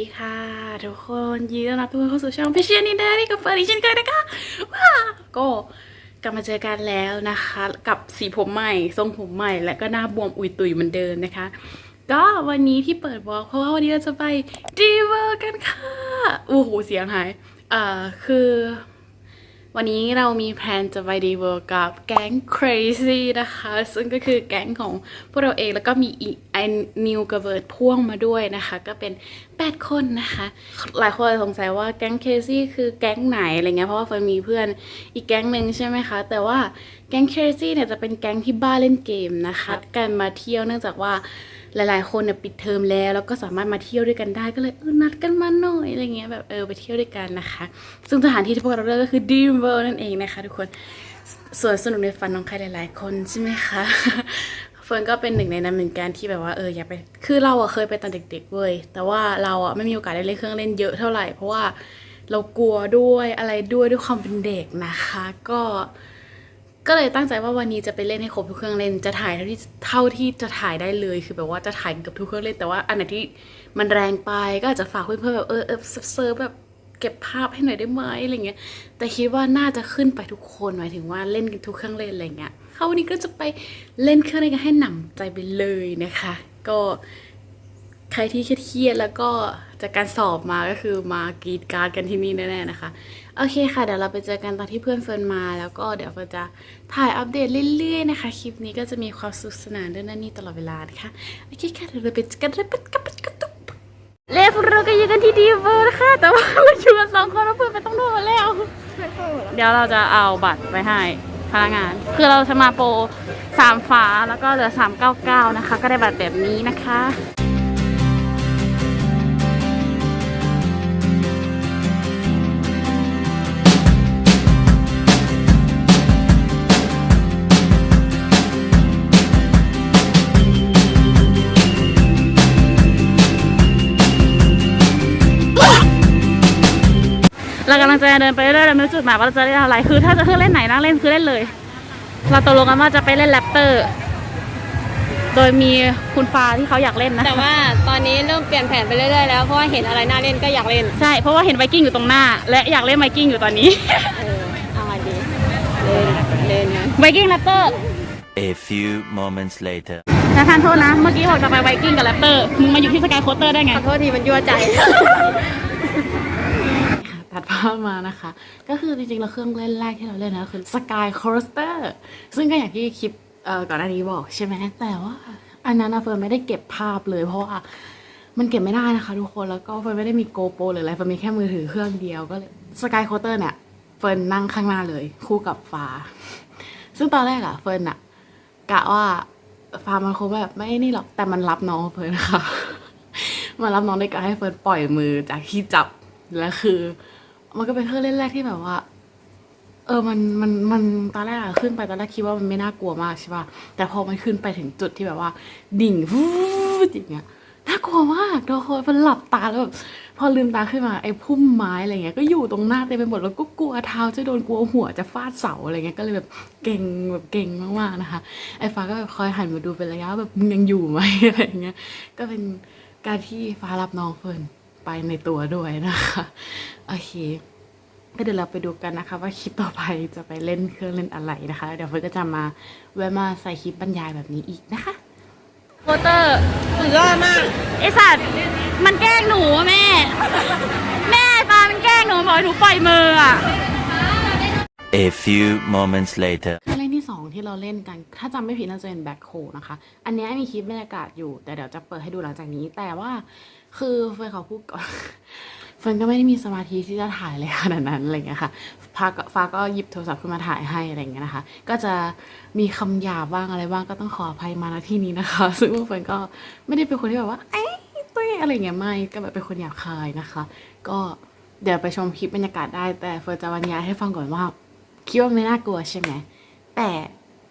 ดีค่ะทุกคนยินดีต้อนรับทุกคนเข้าสู่ช่องพิเชียนินเดอรี่กับเฟิร์นอีกเช่นเคยนะคะว้าก็กลับมาเจอกันแล้วนะคะ กับสีผมใหม่ทรงผมใหม่ และก็หน้าบวมอุยตุยเหมือนเดิมนะคะ ก็วันนี้ที่เปิดวอล์กเพราะว่าวันนี้เราจะไปดีเวอร์กันค่ะโอ้โหเสียงหายเอ่อคือ วันนี้เรามีแพลนจะไปดีเวอร์กับแก๊ง crazy นะคะ ซึ่งก็คือแก๊งของพวกเราเองแล้วก็มีอีกไอ้นิวกับเวิร์ดพ่วงมาด้วยนะคะ ก็เป็น 8 คนนะคะ หลายคนสงสัยว่าแก๊ง crazy คือแก๊งไหนอะไรเงี้ยเพราะว่าเฟิร์นมีเพื่อนอีกแก๊งหนึ่งใช่ไหมคะ แต่ว่าแก๊ง crazy เนี่ยจะเป็นแก๊งที่บ้าเล่นเกมนะคะการมาเที่ยวเนื่องจากว่า หลายๆ คนเนี่ยปิดเทอมแล้ว แล้วก็สามารถมาเที่ยวด้วยกันได้ก็เลยเออนัดกันมาหน่อยอะไรเงี้ยแบบเออไปเที่ยวด้วยกันนะคะ ซึ่งสถานที่ที่พวกเราเลือกก็คือ Dream World นั่นเองนะคะ ทุกคนส่วนสนุกในฝันของใครหลาย ๆ คนใช่ไหมคะเฟิร์นก็เป็นหนึ่งในนั้นเหมือนกันที่แบบว่าเอออยากไปคือเราอะเคยไปตอนเด็ก ๆเว้ยแต่ว่าเราอะไม่มีโอกาสได้เล่นเครื่องเล่นเยอะเท่าไหร่เพราะว่าเรากลัวด้วยอะไรด้วยด้วยความเป็นเด็กนะคะ ก็ ก็เลยตั้งใจว่าวันนี้จะไปเล่นให้ครบทุกเครื่องเล่น จะถ่ายเท่าที่เท่าที่จะถ่ายได้เลย คือแบบว่าจะถ่ายกับทุกเครื่องเล่น แต่ว่าอันไหนที่มันแรงไปก็อาจจะฝากเพื่อนๆแบบเออเออเซิร์ฟแบบเก็บภาพให้หน่อยได้ไหมอะไรเงี้ย แต่คิดว่าน่าจะขึ้นไปทุกคนหมายถึงว่าเล่นกันทุกเครื่องเล่นอะไรเงี้ยเขาวันนี้ก็จะไปเล่นเครื่องเล่นกันให้หนำใจไปเลยนะคะ ก็ใครที่เครียดๆแล้วก็ จากการสอบมาก็คือมากรีดการ์ดกันที่นี่แน่ๆนะคะ โอเคค่ะ เดี๋ยวเราไปเจอกันตอนที่เพื่อนเฟิร์นมา แล้วก็เดี๋ยวเฟิร์นจะถ่ายอัปเดตเรื่อยๆนะคะ คลิปนี้ก็จะมีความสนุกสนานด้วยนั่นนี่ตลอดเวลานะคะโอเคค่ะเดี๋ยวเราไปเจอกันเลยปั๊บกับปั๊บกับตุ๊บเล่พวกเราก็อยู่กันที่ดีเวอร์นะคะแต่ว่าเราอยู่กันสองคนแล้วเพื่อนไปต้องโดนแล้ว เดี๋ยวเราจะเอาบัตรไปให้พนักงาน คือเราจะมาโปรสามฟ้าแล้วก็เหลือสามเก้าเก้านะคะ ก็ได้บัตรแบบนี้นะคะ เรากำลังจะเดินไปเรื่อยๆเราไม่รู้จุดหมายว่าเราจะเล่นอะไร คือถ้าจะเครื่องเล่นไหนนั่งเล่นคือเล่นเลย เราตกลงกันว่าจะไปเล่นแรปเตอร์ โดยมีคุณฟ้าที่เขาอยากเล่นนะ แต่ว่าตอนนี้เริ่มเปลี่ยนแผนไปเรื่อยๆแล้วเพราะว่าเห็นอะไรน่าเล่นก็อยากเล่นใช่ เพราะว่าเห็นไวกิ้งอยู่ตรงหน้า และอยากเล่นไวกิ้งอยู่ตอนนี้ เออเอาไงดีเล่นเล่นนะไวกิ้งแรปเตอร์ A few moments later. นะทานโทษนะ เมื่อกี้บอกจะไปไวกิ้งกับแรปเตอร์ มึงมาอยู่ที่สกายโคสเตอร์ได้ไง ขอโทษทีมันยั่วใจ ตัดภาพมานะคะ ก็คือจริงๆเราเครื่องเล่นแรกที่เราเล่นนะคือ Sky Coaster ซึ่งก็อย่างที่คลิปก่อก่อนหน้านี้บอกใช่ไหมแต่ว่าอันนั้นเฟิร์นไม่ได้เก็บภาพเลยเพราะว่ามันเก็บไม่ได้นะคะทุกคนแล้วก็เฟิร์นไม่ได้มีโกโปรหรืออะไรเฟิร์นมีแค่มือถือเครื่องเดียวก็เลย Sky Coaster เนี่ยเฟิร์นนั่งข้างหน้าเลย คู่กับฟ้า ซึ่งตอนแรกอะเฟิร์นอะกะว่าฟ้ามันคงแบบไม่นี่หรอกแต่มันรับน้องเฟิร์นค่ะมารับน้องในการให้เฟิร์นปล่อยมือจากที่จับแล้วคือ มันก็เป็นเครื่องเล่นแรกที่แบบว่า เออมันมันมันตอนแรกอะขึ้นไปตอนแรกคิดว่ามันไม่น่ากลัวมากใช่ป่ะแต่พอมันขึ้นไปถึงจุดที่แบบว่า ดิ่งฟูดอย่างเงี้ยน่ากลัวมากทุกคนมันหลับตาแล้วแบบพอลืมตาขึ้นมาไอ้พุ่มไม้อะไรเงี้ยก็อยู่ตรงหน้าเต็มไปหมดแล้วก็กลัวเท้าจะโดนกลัวหัวจะฟาดเสาอะไรเงี้ยก็เลยแบบเก่งแบบเก่งมากๆนะคะ ไอ้ฟ้าก็แบบคอยหันมาดูเป็นระยะแบบมึงยังอยู่ไหมอะไรเงี้ยก็เป็นการที่ฟ้ารับน้องเฟิร์น ไปในตัวด้วยนะคะโอเคก็เดี๋ยวเราไปดูกันนะคะ ว่าคลิปต่อไปจะไปเล่นเครื่องเล่นอะไรนะคะ เดี๋ยวเฟิร์นก็จะมาแวะมาใส่คลิปบรรยายแบบนี้อีกนะคะโปเตอร์สุดยอดมากไอสัตว์มันแกล้งหนูอะแม่ แม่ฟ้ามันแกล้งหนูบอกให้หนูปล่อยมืออะ A few moments later. เครื่องเล่นที่สองที่เราเล่นกัน ถ้าจำไม่ผิดน่าจะเป็นแบ็คโคนะคะ อันเนี้ยมีคลิปบรรยากาศอยู่ แต่เดี๋ยวจะเปิดให้ดูหลังจากนี้ แต่ว่า คือเฟิร์นขอพูดก่อนเฟิร์นก็ไม่ได้มีสมาธิที่จะถ่ายเลยขนาดนั้นอะไรเงี้ยค่ะฟ้าก็ฟ้าก็หยิบโทรศัพท์ขึ้นมาถ่ายให้อะไรเงี้ยนะคะ ก็จะมีคำหยาบบ้างอะไรบ้างก็ต้องขออภัยมาณที่นี้นะคะ ซึ่งเฟิร์นก็ไม่ได้เป็นคนที่แบบว่าเอ้ยตุ้ยอะไรเงี้ยไม่ก็แบบเป็นคนหยาบคายนะคะ ก็เดี๋ยวไปชมคลิปบรรยากาศได้แต่เฟิร์นจะบรรยายให้ฟังก่อนว่าคิดว่าไม่น่ากลัวใช่ไหมแต่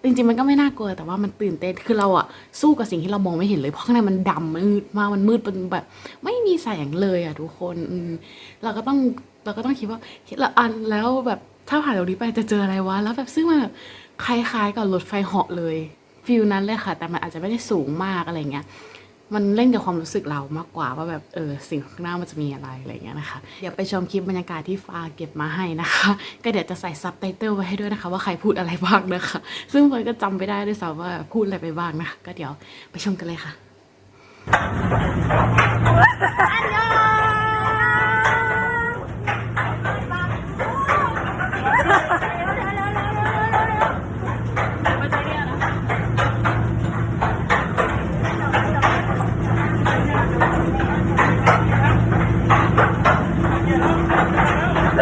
จริงๆมันก็ไม่น่ากลัวแต่ว่ามันตื่นเต้นคือเราอะสู้กับสิ่งที่เรามองไม่เห็นเลยเพราะข้างในมันดำมืดมากมันมืดเป็นแบบ ไม่มีแสงเลยอะทุกคนอืมเราก็ต้องเราก็ต้องคิดว่าละอันแล้วแบบถ้าผ่านตรงนี้ไปจะเจออะไรวะแล้วแบบซึ่งมันแบบคล้ายๆกับรถไฟเหาะเลยฟิลนั้นเลยค่ะ แต่มันอาจจะไม่ได้สูงมากอะไรเงี้ย มันเล่นกับความรู้สึกเรามากกว่าว่าแบบเออสิ่งข้างหน้ามันจะมีอะไรอะไรอย่างเงี้ยนะคะเดี๋ยวไปชมคลิปบรรยากาศที่ฟ้าเก็บมาให้นะคะ ก็เดี๋ยวจะใส่ซับไตเติลไว้ให้ด้วยนะคะ ว่าใครพูดอะไรบ้างนะคะ ซึ่งเฟิร์นก็จำไม่ได้ด้วยซ้ำว่าพูดอะไรไปบ้างนะะก็เดี๋ยวไปชมกันเลยค่ะ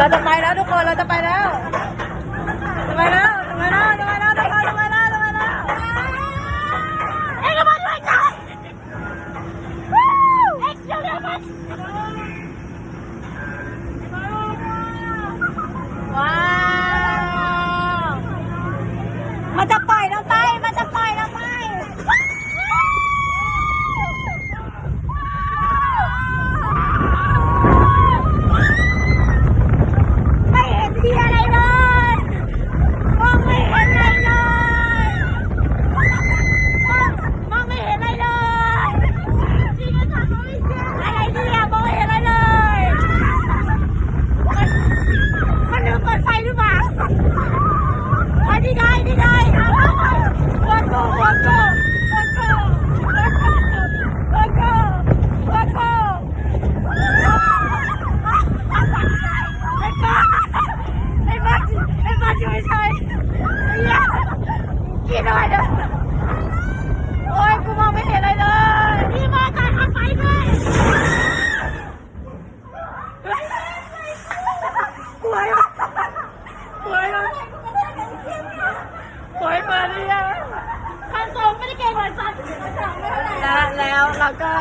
เราจะไปแล้วทุกคน เราจะไปแล้ว จะไปแล้ว จะไปแล้ว จะไปแล้ว จะไปแล้ว จะไปแล้ว จะไปแล้วเอ็งก็มาด้วยจ้ะเอ็กซ์เดียวเดียวกันว้าว มันจะปล่อยเราไป มันจะปล่อยเราไป ไม่เห็นที่อะไรเลยมองไม่เห็นอะไรเลยมองมองไม่เห็นอะไรเลยจริงๆค่ะมองไม่เห็นอะไรเนี่ยมองไม่เห็นอะไรเลยมันมันลืมเปิดไฟหรือเปล่าไปที่ใดที่ใดวันโกวันโกวันโกวันโกวันโกวันโก ไอ้บ้าไอ้บ้าไอ้บ้าช่วยช่วยไอ้ยา กินหน่อยเถอะโอ้ยกูมองไม่เห็นอะไรเลยพี่มาจ่ายค่าไฟด้วยกลัวอะกลัวอะกลัวเปิดเลยอะคันโซไม่ได้เก่งเหมือนสัตว์และแล้วเราก็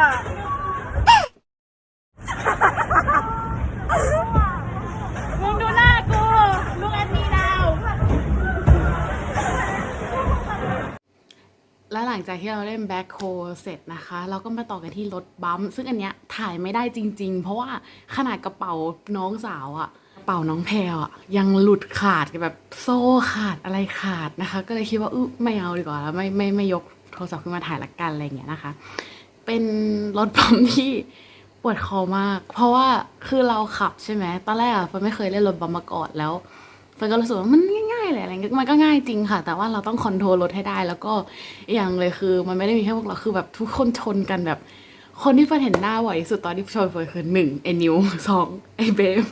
จากที่เราเล่นแบ็คโฮเสร็จนะคะ เราก็มาต่อกันที่รถบัมซึ่งอันเนี้ยถ่ายไม่ได้จริง ๆ เพราะว่าขนาดกระเป๋าน้องสาวอะกระเป๋าน้องแพรวอะยังหลุดขาดแบบโซ่ขาดอะไรขาดนะคะ ก็เลยคิดว่าอึไม่เอาดีกว่าแล้วไม่ไม่ไม่ยกโทรศัพท์ขึ้นมาถ่ายละกันอะไรอย่างเงี้ยนะคะ เป็นรถบัมที่ปวดคอมาก เพราะว่าคือเราขับใช่ไหมตอนแรกอะเฟิร์นไม่เคยเล่นรถบัมมาก่อนแล้วเฟิร์นก็รู้สึกว่ามัน เลยอะไรเงี้ยมันก็ง่ายจริงค่ะ แต่ว่าเราต้องคอนโทรลรถให้ได้ แล้วก็อย่างเลยคือ มันไม่ได้มีแค่พวกเราคือแบบทุกคนชนกันแบบ คนที่เฟิร์นเห็นหน้าบ่อยที่สุดตอนที่ชนเฟิร์นคือหนึ่งไอ้นิวสองไอ้เบฟ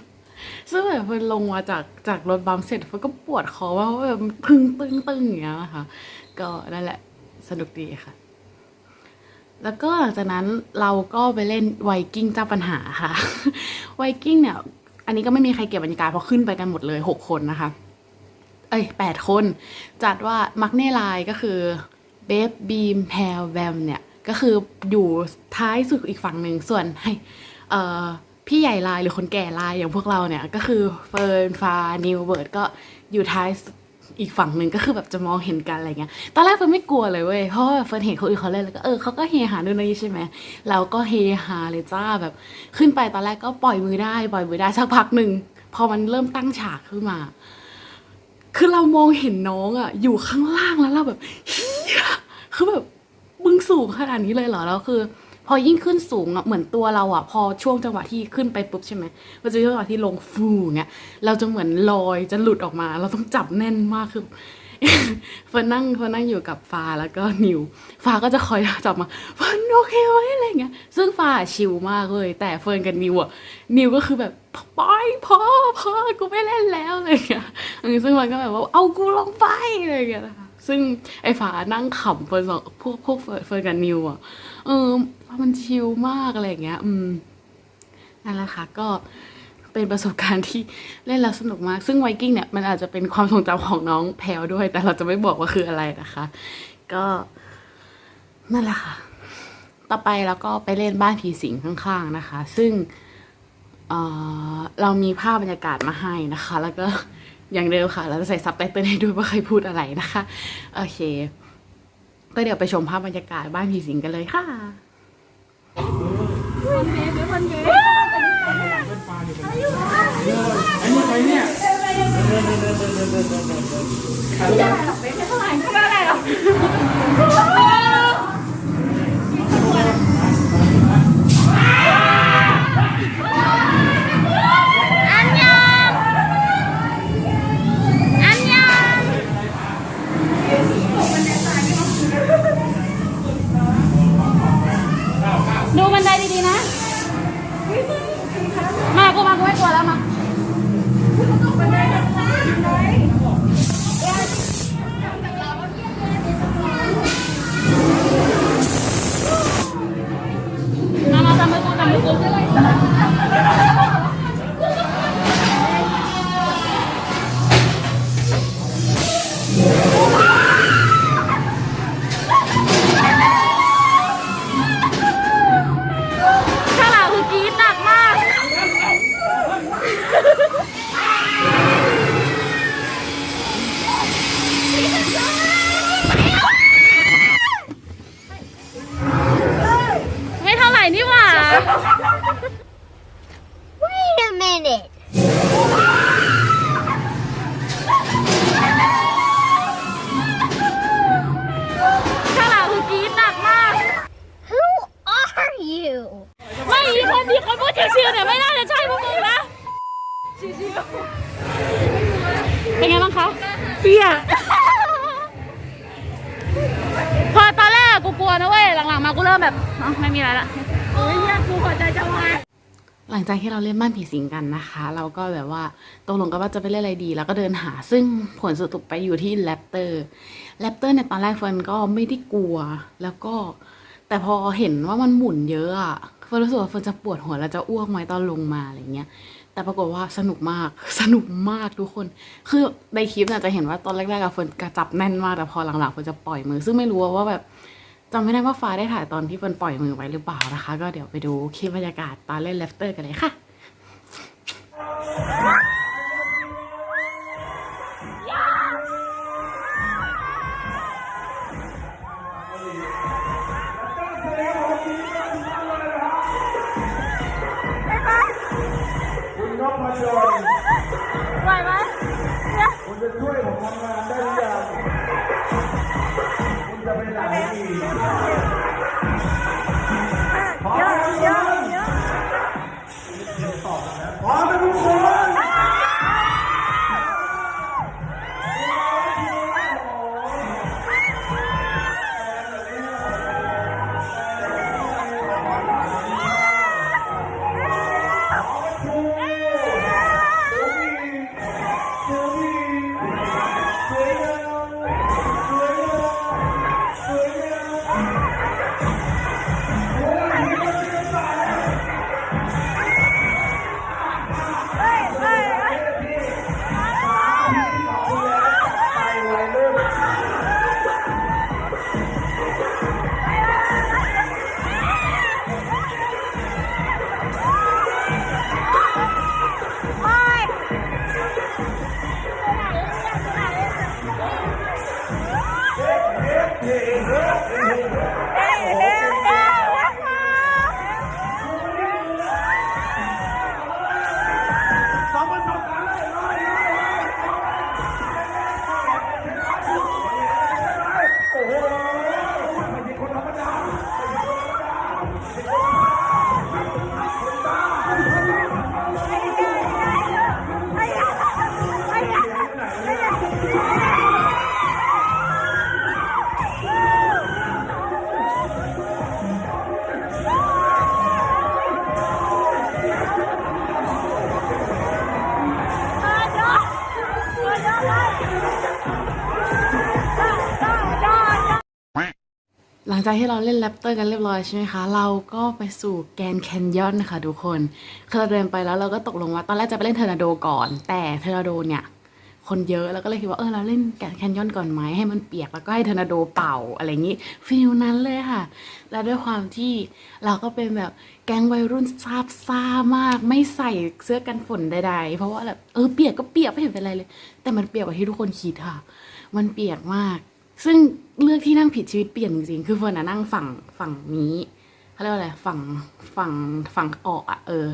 ซึ่งแบบเฟิร์นลงมาจากจากรถบัมเสร็จเฟิร์นก็ปวดคอว่าแบบพึงตึงตึงอย่างเงี้ยนะคะก็นั่นแหละสนุกดีค่ะแล้วก็หลังจากนั้นเราก็ไปเล่นไวกิ้งเจ้าปัญหาค่ะไวกิ้งเนี่ย อันนี้ก็ไม่มีใครเก็บบรรยากาศเพราะขึ้นไปกันหมดเลยหกคนนะคะ อ้ยแปดคน จัดว่ามักเน่ไลน์ก็คือเบฟบีมแพลแวมเนี่ย ก็คืออยู่ท้ายสุดอีกฝั่งหนึ่งส่วนให้เอ่อพี่ใหญ่ลายหรือคนแก่ลายอย่างพวกเราเนี่ย ก็คือเฟิร์นฟานิวเบิร์ดก็อยู่ท้ายอีกฝั่งหนึ่งก็คือแบบจะมองเห็นกันอะไรเงี้ย ตอนแรกเฟิร์นไม่กลัวเลยเว้ย เพราะว่าเฟิร์นเห็นคนอื่นเขาเล่นแล้วก็เออเขาก็เฮฮาด้วยนะใช่ไหมเราก็เฮฮาเลยจ้าแบบ ขึ้นไปตอนแรกก็ปล่อยมือได้ปล่อยมือได้สักพักหนึ่งพอมันเริ่มตั้งฉากขึ้นมา คือเรามองเห็นน้องอะอยู่ข้างล่างแล้วเราแบบเฮียคือแบบมึงสูงขนาดนี้เลยเหรอแล้วคือ พอยิ่งขึ้นสูงอะเหมือนตัวเราอะพอช่วงจังหวะที่ขึ้นไปปุ๊บใช่ไหมมันจะช่วงจังหวะที่ลงฟูเงี้ยเราจะเหมือนลอยจะหลุดออกมา เราต้องจับแน่นมากคือ เฟิร์นนั่งเฟิร์นนั่งอยู่กับฟ้าแล้วก็นิว ฟ้าก็จะคอยจับมาเฟิร์นโอเคไหมอะไรเงี้ย ซึ่งฟ้าชิลมากเลย แต่เฟิร์นกับนิวอะนิวก็คือแบบปล่อยพอพอกูไม่เล่นแล้วอะไรเงี้ยซึ่งมันก็แบบว่าเอากูลงไปอะไรเงี้ยนะคะซึ่งไอ้ฟ้านั่งขำเฟิร์นสองพวกพวกเฟิร์นเฟิร์นกับนิวอะเออมันชิลมากอะไรเงี้ย อืมนั่นแหละค่ะก็ เป็นประสบการณ์ที่เล่นแล้วสนุกมาก ซึ่งไวกิ้งเนี่ยมันอาจจะเป็นความทรงจำของน้องแพลวด้วย แต่เราจะไม่บอกว่าคืออะไรนะคะ ก็นั่นแหละค่ะ ต่อไปเราก็ไปเล่นบ้านผีสิงข้างๆนะคะ ซึ่งเออเรามีภาพบรรยากาศมาให้นะคะ แล้วก็อย่างเดิมค่ะ เราจะใส่ซับไตเติลให้ด้วยว่าใครพูดอะไรนะคะ โอเค ก็เดี๋ยวไปชมภาพบรรยากาศบ้านผีสิงกันเลยค่ะ ไม่ได้หร了่ย พอตอนแรกกูกลัวนะเว้ย หลังๆมากูเริ่มแบบไม่มีอะไรละโอ้ยเฮียกูหัใจจะวาย หลังจากที่เราเล่นบ้านผีสิงกันนะคะ เราก็แบบว่าตกลงกันว่าจะไปเล่นอะไรดี แล้วก็เดินหาซึ่งผลสุดทุกไปอยู่ที่แรปเตอร์แรปเตอร์เนี่ยตอนแรกเฟิร์นก็ไม่ได้กลัว แล้วก็ แต่พอเห็นว่ามันหมุนเยอะอะเฟิร์นรู้สึกว่าเฟิร์นจะปวดหัวแล้วจะอ้วกไหมตอนลงมาอะไรเงี้ย แต่ปรากฏว่าสนุกมาก สนุกมากทุกคน คือในคลิปเนี่ยจะเห็นว่าตอนแรกๆอะเฟิร์นกระจับแน่นมาก แต่พอหลังๆเฟิร์นจะปล่อยมือ ซึ่งไม่รู้ว่าแบบจำไม่ได้ว่าฟ้าได้ถ่ายตอนที่เฟิร์นปล่อยมือไว้หรือเปล่านะคะ ก็เดี๋ยวไปดูคลิปบรรยากาศตอนเล่นเลฟเตอร์กันเลยค่ะ Hey, hey. จากที่เราเล่นแรปเตอร์กันเรียบร้อยใช่ไหมคะ เราก็ไปสู่แกนแคนยอนค่ะทุกคนคือเราเดินไปแล้วเราก็ตกลงว่าตอนแรกจะไปเล่นเทอร์นาโดก่อน แต่เทอร์นาโดเนี่ยคนเยอะแล้วก็เลยคิดว่าเออเราเล่นแกนแคนยอนก่อนไหมให้มันเปียกแล้วก็ให้เทอร์นาโดเป่าอะไรอย่างนี้ฟิลนั้นเลยค่ะ แล้วด้วยความที่เราก็เป็นแบบแก๊งวัยรุ่นซาบซ่ามาก ไม่ใส่เสื้อกันฝนใดๆ เพราะว่าแบบเออเปียกก็เปียกไม่เห็นเป็นไรเลย แต่มันเปียกกว่าที่ทุกคนคิดค่ะ มันเปียกมาก ซึ่งเลือกที่นั่งผิดชีวิตเปลี่ยนจริงๆ คือเฟิร์นนะนั่งฝั่งฝั่งนี้เขาเรียกว่าอะไรฝั่งฝั่งฝั่งออกอะเออ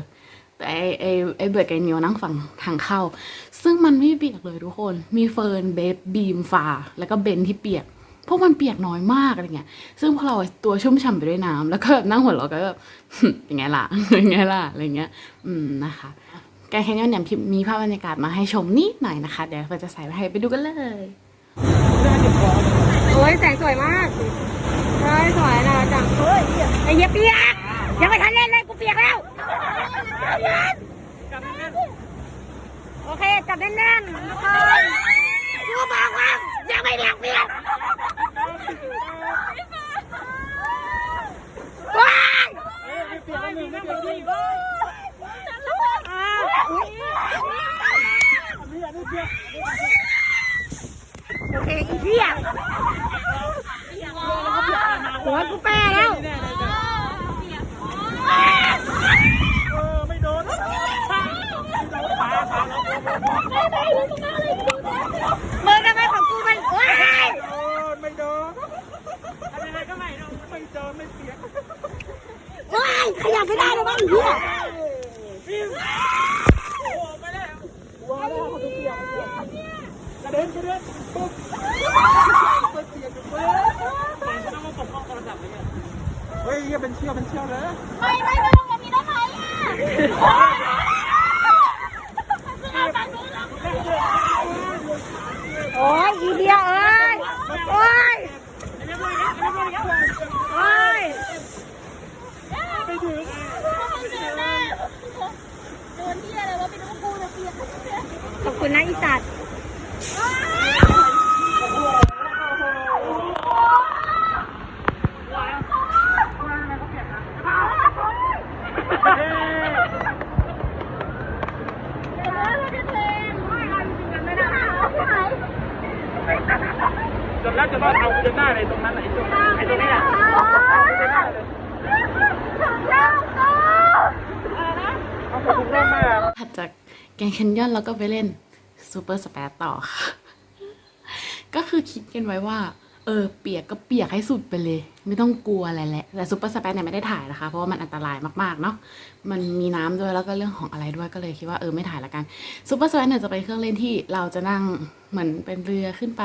แต่ไอไอไอเบิร์ดไอนิวนั่งฝั่งทางเข้า ซึ่งมันไม่เปียกเลยทุกคน มีเฟิร์นเบฟบีมฟ้าแล้วก็เบนที่เปียกเพราะมันเปียกน้อยมากอะไรเงี้ย ซึ่งพอเราตัวชุ่มฉ่ำไปด้วยน้ำแล้วก็แบบนั่งหัวเราก็แบบเป็นไงล่ะเป็นไงล่ะอะไรเงี้ย อืมนะคะแกแคนยอนเนี่ยมีภาพบรรยากาศมาให้ชมนิดหน่อยนะคะ เดี๋ยวเฟิร์นจะใส่ไว้ให้ไปดูกันเลย โอ้ยแสงสวยมากเฮ้ยสวยนะจังเฮ้ยไอ้เหี้ยเปียกยังไม่ทันเล่นเลยกูเปียกแล้วโอเคจับแน่นๆทุกคนกูบอกว่ายังไม่เปียกเปียก เดินกระเด็นปุ๊บเปิดเสียงเว้ยต้องมาปกป้องโทรศัพท์เลยเนี่ยเฮ้ยเนี่ยเป็นเชี่ยวเป็นเชี่ยวเลยไม่ไม่ไม่ลงแบบนี้ได้ไหมอะโอ้ยอีเดียเอ้ยโอ้ยโอ้ยไปถึงโดนที่อะไรวะเป็นกูเนี่ยเปียกขอบคุณนะอีสัตว์ จะว่าเอาจะได้อะไรตรงนั้นไอ้ตรงไอ้ตรงนี้แหละเอาไปถูกเริ่มมาถัดจากแกงแคนยอนแล้วก็ไปเล่นซูเปอร์สเปซต่อค่ะ ก็คือคิดกันไว้ว่า เออเปียกก็เปียกให้สุดไปเลย ไม่ต้องกลัวอะไรแหละแต่ซูเปอร์สเปซเนี่ยไม่ได้ถ่ายนะคะ เพราะว่ามันอันตรายมากๆเนาะมันมีน้ำด้วยแล้วก็เรื่องของอะไรด้วยก็เลยคิดว่าเออไม่ถ่ายละกันซูเปอร์สเปซเนี่ยจะเป็นเครื่องเล่นที่เราจะนั่งเหมือนเป็นเรือขึ้นไป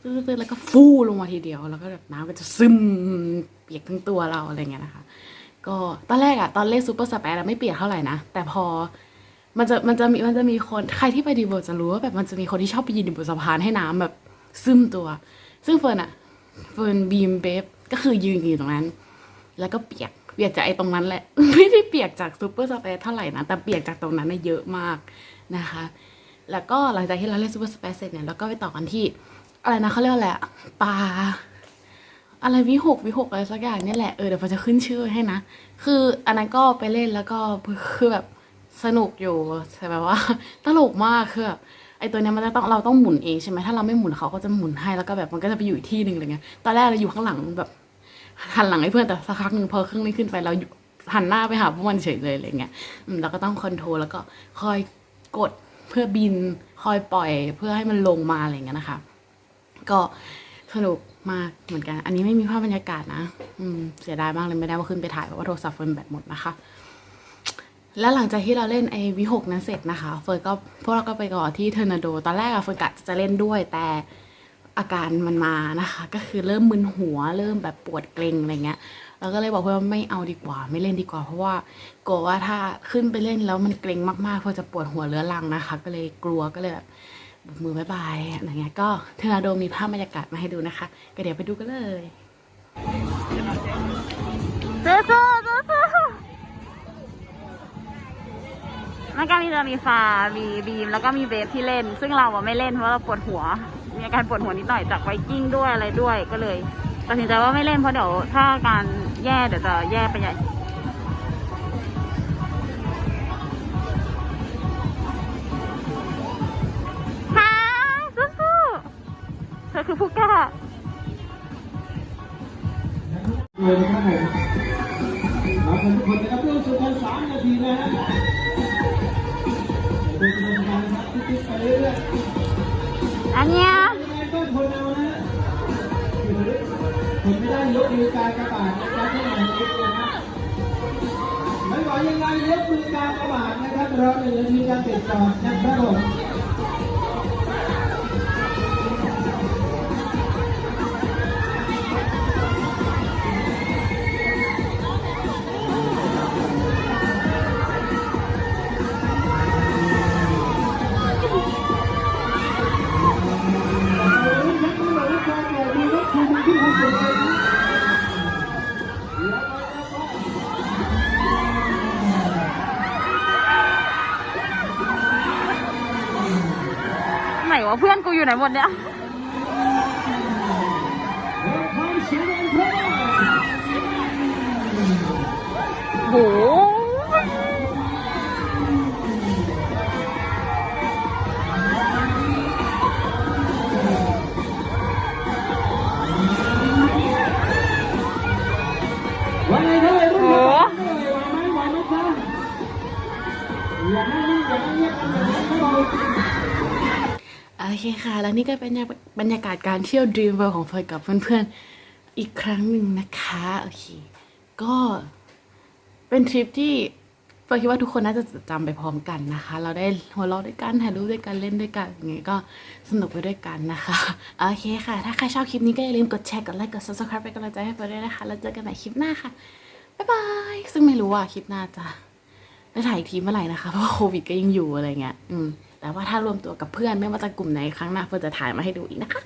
ตื้อๆแล้วก็ฟูลงมาทีเดียว แล้วก็แบบน้ำก็จะซึมเปียกทั้งตัวเราอะไรเงี้ยนะคะ ก็ตอนแรกอะตอนเล่นซูเปอร์สเปซอะไม่เปียกเท่าไหร่นะแต่พอมันจะมันจะมีมันจะมีคนใครที่ไปดีเวิร์จะรู้ว่าแบบมันจะมีคนที่ชอบไปยืนอยู่บนสะพานให้น้ำแบบซึมตัว ซึ่งเฟิร์นอะเฟิร์นบีมเบฟก็คือยืนอยู่ตรงนั้น แล้วก็เปียกเปียกจากไอ้ตรงนั้นแหละ ไม่ได้เปียกจากซูเปอร์สเปซเท่าไหร่นะแต่เปียกจากตรงนั้นน่ะเยอะมากนะคะ แล้วก็หลังจากที่เราเล่นซูเปอร์สเปซเสร็จเนี่ยเราก็ไปต่อกันที่อะไรนะเขาเรียกอะไรปลาอะไรวิหกวิหกอะไรสักอย่างนี่แหละเออเดี๋ยวเราจะขึ้นชื่อให้นะ คืออันนั้นก็ไปเล่นแล้วก็คือแบบสนุกอยู่แต่แบบว่าตลกมากคือแบบ ไอตัวเนี้ยมันจะต้องเราต้องหมุนเองใช่ไหมถ้าเราไม่หมุนเขาก็จะหมุนให้แล้วก็แบบมันก็จะไปอยู่อีกที่หนึ่งอะไรเงี้ยตอนแรกเราอยู่ข้างหลังแบบหันหลังให้เพื่อนแต่สักพักหนึ่งพอเครื่องนี้ขึ้นไปเราหันหน้าไปหาพวกมันเฉยเลยอะไรเงี้ยเราก็ต้องคอนโทรลแล้วก็คอยกดเพื่อบินคอยปล่อยเพื่อให้มันลงมาอะไรเงี้ยนะคะ ก็สนุกมากเหมือนกัน อันนี้ไม่มีภาพบรรยากาศนะ อืม เสียดายมากเลยไม่ได้ว่าขึ้นไปถ่ายเพราะว่าโทรศัพท์เฟิร์นแบตหมดนะคะ แล้วหลังจากที่เราเล่นไอวิหกนั้นเสร็จนะคะเฟิร์นก็พวกเราก็ไปก่อที่เทอร์นาโด ตอนแรกอะเฟิร์นกะจะเล่นด้วยแต่อาการมันมานะคะ ก็คือเริ่มมึนหัวเริ่มแบบปวดเกร็งอะไรเงี้ยเราก็เลยบอกเพื่อนว่าไม่เอาดีกว่า ไม่เล่นดีกว่า เพราะว่ากลัวว่าถ้าขึ้นไปเล่นแล้วมันเกร็งมากๆเฟิร์นจะปวดหัวเรื้อรังนะคะ ก็เลยกลัวก็เลยแบบมือบายบายอะไรเงี้ยก็เทอร์นาโดมีภาพบรรยากาศมาให้ดูนะคะ ก็เดี๋ยวไปดูกันเลยสู้สู้ สู้สู้แล้วก็มีจะมีฟา มีบีม แล้วก็มีเบฟที่เล่น ซึ่งเราอะไม่เล่นเพราะเราปวดหัว มีอาการปวดหัวนิดหน่อยจากไวกิ้งด้วยอะไรด้วย ก็เลยตัดสินใจว่าไม่เล่นเพราะเดี๋ยวถ้าอาการแย่เดี๋ยวจะแย่ไปใหญ่ ค่ะสู้ๆเธอคือผู้กล้า เลยนะครับผม เราเป็นทุกคนนะครับเรื่องสุดท้ายสามนาทีนะฮะเป็นกำลังใจนะครับทุกๆไปเรื่อยๆอันเนี้ยยังไงก็ทนเอานะทนไม่ได้ยกมือกากระบาดนะครับท่าไหร่เองนะครับไม่ไหวยังไงยกมือกากระบาดนะครับรอหนึ่งนาทีการติดต่อนะครับผม ไหนวะเพื่อนกูอยู่ไหนหมดเนี่ยโห เคค่ะ แล้วนี่ก็เป็นบรรยากาศการเที่ยว Dream World ของเฟิร์นกับเพื่อนๆ อีกครั้งหนึ่งนะคะ โอเค ก็เป็นทริปที่เฟิร์นคิดว่าทุกคนน่าจะจดจำไปพร้อมกันนะคะ เราได้หัวเราะด้วยกันถ่ายรูปด้วยกันเล่นด้วยกันอย่างเงี้ยก็สนุกไปด้วยกันนะคะ โอเคค่ะ ถ้าใครชอบคลิปนี้ก็อย่าลืมกดแชร์ กดไลค์ กด subscribe เป็นกำลังใจให้เฟิร์นด้วยนะคะ แล้วเจอกันใหม่คลิปหน้าค่ะ บ๊ายบาย ซึ่งไม่รู้ว่าคลิปหน้าจะได้ถ่ายอีกทีเมื่อไหร่นะคะ เพราะโควิดก็ยังอยู่อะไรเงี้ย อืม แต่ว่าถ้ารวมตัวกับเพื่อนไม่ว่าจะกลุ่มไหนครั้งหน้าเฟิร์นจะถ่ายมาให้ดูอีกนะคะ